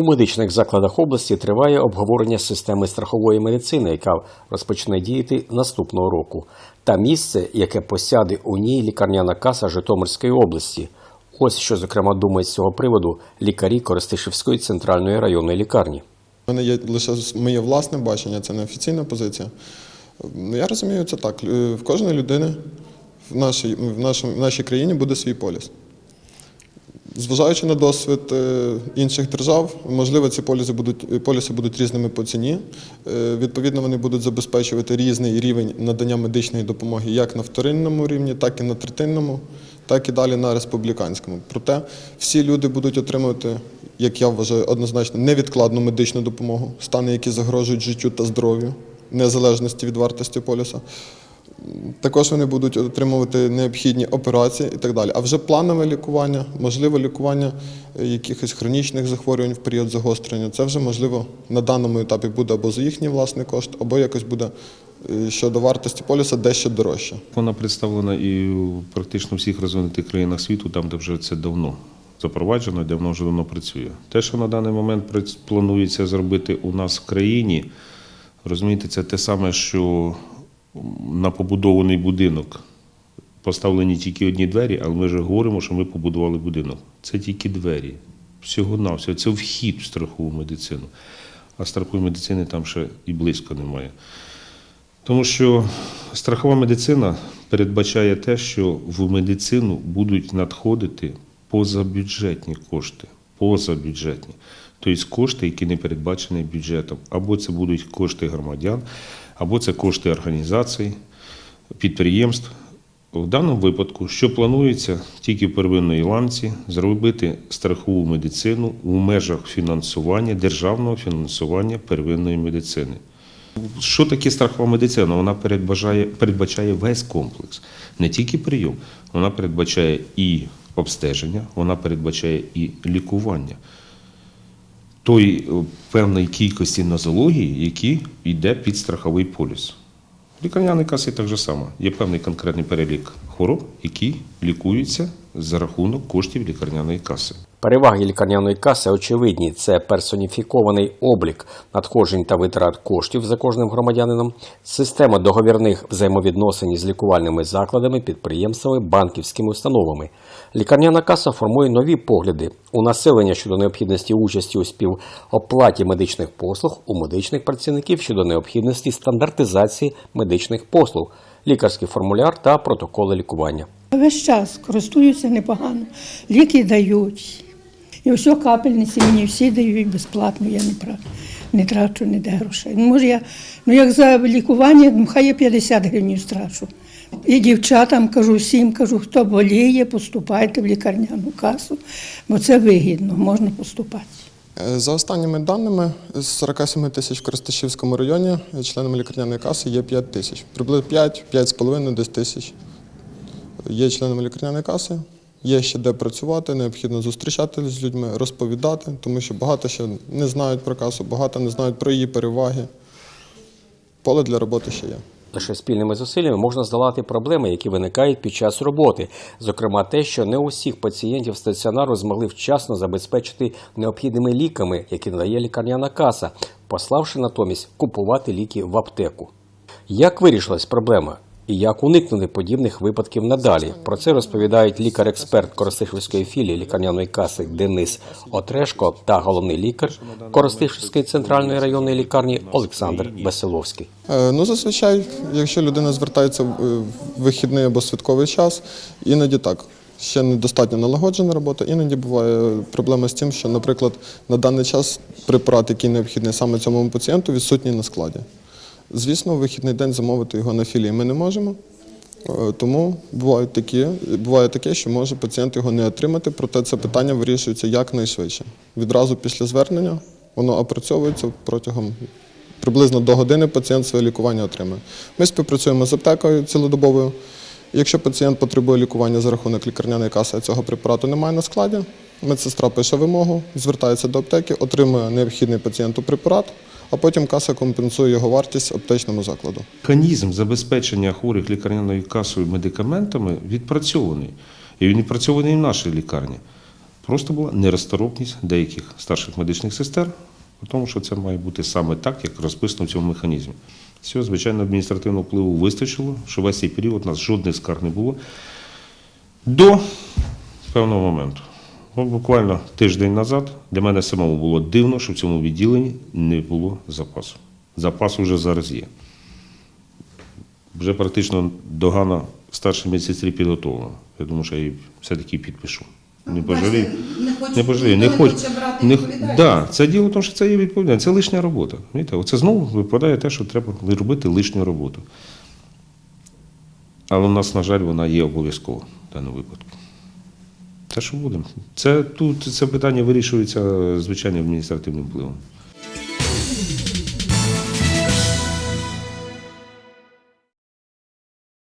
У медичних закладах області триває обговорення системи страхової медицини, яка розпочне діяти наступного року, та місце, яке посяде у ній лікарняна каса Житомирської області. Ось що зокрема думають з цього приводу лікарі Коростишівської центральної районної лікарні. У мене є лише моє власне бачення, це не офіційна позиція. Ну, Я розумію це так. Е, В кожної людини в нашій, в нашому, в нашій країні буде свій поліс. Зважаючи на досвід е, інших держав, можливо, ці поліси будуть, поліси будуть різними по ціні. Е, Відповідно, вони будуть забезпечувати різний рівень надання медичної допомоги як на вторинному рівні, так і на третинному, так і далі на республіканському. Проте всі люди будуть отримувати, як я вважаю, однозначно невідкладну медичну допомогу, стани, які загрожують життю та здоров'ю, незалежності від вартості поліса. Також вони будуть отримувати необхідні операції і так далі. А вже планове лікування, можливо, лікування е, якихось хронічних захворювань в період загострення. Це вже можливо на даному етапі буде або за їхній власний кошт, або якось буде е, щодо вартості поліса дещо дорожче. Вона представлена і практично всіх розвинутих країнах світу, там, де вже це давно запроваджено, де воно вже давно працює. Те, що на даний момент планується зробити у нас в країні, розумієте, це те саме, що на побудований будинок поставлені тільки одні двері, але ми вже говоримо, що ми побудували будинок. Це тільки двері. Всього-навсього. Це вхід в страхову медицину. А страхової медицини там ще і близько немає. Тому що страхова медицина передбачає те, що в медицину будуть надходити позабюджетні кошти. Позабюджетні. Тобто кошти, які не передбачені бюджетом. Або це будуть кошти громадян, або це кошти організацій, підприємств. В даному випадку, що планується тільки в первинній ланці, зробити страхову медицину у межах фінансування, державного фінансування первинної медицини. Що таке страхова медицина? Вона передбачає, передбачає весь комплекс, не тільки прийом, вона передбачає і обстеження, вона передбачає і лікування той е, певної кількості нозології, які йде під страховий поліс. Лікарняний каси так же само. Є певний конкретний перелік хвороб, які лікуються за рахунок коштів лікарняної каси. Переваги лікарняної каси очевидні: це персоніфікований облік надходжень та витрат коштів за кожним громадянином, система договірних взаємовідносин з лікувальними закладами, підприємствами, банківськими установами. Лікарняна каса формує нові погляди у населення щодо необхідності участі у співоплаті медичних послуг, у медичних працівників щодо необхідності стандартизації медичних послуг, лікарський формуляр та протоколи лікування. Весь час користуюся непогано. Ліки дають. І все капельниці мені всі дають безплатно, я не, пра- не трачу ніде грошей. Ну, може, я, ну як за лікування, ну, хай я 50 гривень страчу. І дівчатам кажу, всім кажу, хто боліє, поступайте в лікарняну касу, бо це вигідно, можна поступати. Е, За останніми даними, з 47 тисяч в Коростишівському районі членами лікарняної каси є 5 тисяч. Приблизно 5, 5,5 десь тисяч є членами лікарняної каси. Є ще де працювати, необхідно зустрічатися з людьми, розповідати, тому що багато ще не знають про касу, багато не знають про її переваги. Поле для роботи ще є. Лише спільними зусиллями можна здолати проблеми, які виникають під час роботи. Зокрема, те, що не усіх пацієнтів стаціонару змогли вчасно забезпечити необхідними ліками, які надає лікарняна каса, пославши натомість купувати ліки в аптеку. Як вирішилась проблема? І як уникнути подібних випадків надалі? Про це розповідають лікар-експерт Коростишівської філії лікарняної каси Денис Отрешко та головний лікар Коростишівської центральної районної лікарні Олександр Веселовський. Е, Ну, зазвичай, якщо людина звертається е, в вихідний або святковий час, іноді так. Ще недостатньо налагоджена робота, іноді буває проблема з тим, що, наприклад, на даний час препарат, який необхідний саме цьому пацієнту, відсутній на складі. Звісно, вихідний день замовити його на філії ми не можемо. Е, Тому бувають такі, буває таке, що може пацієнт його не отримати, проте це питання вирішується якнайшвидше. Відразу після звернення воно опрацьовується протягом приблизно до години пацієнт своє лікування отримує. Ми співпрацюємо з аптекою цілодобовою. Якщо пацієнт потребує лікування за рахунок лікарняної каси, а цього препарату немає на складі, медсестра пише вимогу, звертається до аптеки, отримує необхідний пацієнту препарат, а потім каса компенсує його вартість аптечному закладу. Механізм забезпечення хворих лікарняною касою медикаментами відпрацьований. І він відпрацьований в нашій лікарні. Просто була неросторопність деяких старших медичних сестер, тому, що це має бути саме так, як розписано в цьому механізмі. Всього, звичайно, адміністративного впливу вистачило, що весь цей період у нас жодних скарг не було. До певного моменту. От буквально тиждень назад для мене самому було дивно, що в цьому відділенні не було запасу. Запас уже зараз є. Вже практично догана старшої медсестрі підготовлена. Я думаю, що я її все-таки підпишу. Не пожалію. не пожалію. Не хочу. Не, да, це діло в тому, що це є відповідальність. Це лишня робота. Знаєте, Оце знову випадає те, що треба робити лишню роботу. Але в нас, на жаль, вона є обов'язково в даному випадку. Те, що будемо. Це тут це питання вирішується звичайним адміністративним впливом.